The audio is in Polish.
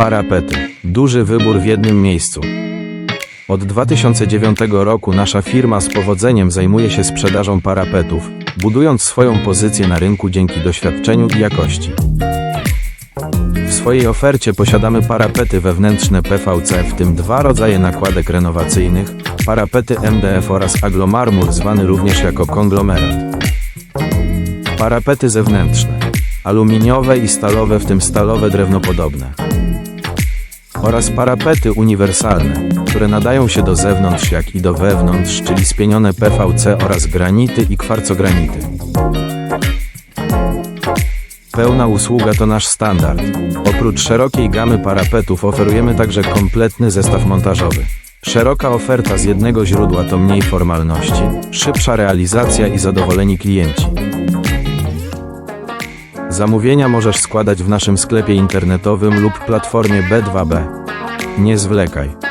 Parapety. Duży wybór w jednym miejscu. Od 2009 roku nasza firma z powodzeniem zajmuje się sprzedażą parapetów, budując swoją pozycję na rynku dzięki doświadczeniu i jakości. W swojej ofercie posiadamy parapety wewnętrzne PVC, w tym dwa rodzaje nakładek renowacyjnych, parapety MDF oraz aglomarmur zwany również jako konglomerat. Parapety zewnętrzne, aluminiowe i stalowe, w tym stalowe drewnopodobne. Oraz parapety uniwersalne, które nadają się do zewnątrz jak i do wewnątrz, czyli spienione PVC oraz granity i kwarcogranity. Pełna usługa to nasz standard. Oprócz szerokiej gamy parapetów oferujemy także kompletny zestaw montażowy. Szeroka oferta z jednego źródła to mniej formalności, szybsza realizacja i zadowoleni klienci. Zamówienia możesz składać w naszym sklepie internetowym lub platformie B2B. Nie zwlekaj.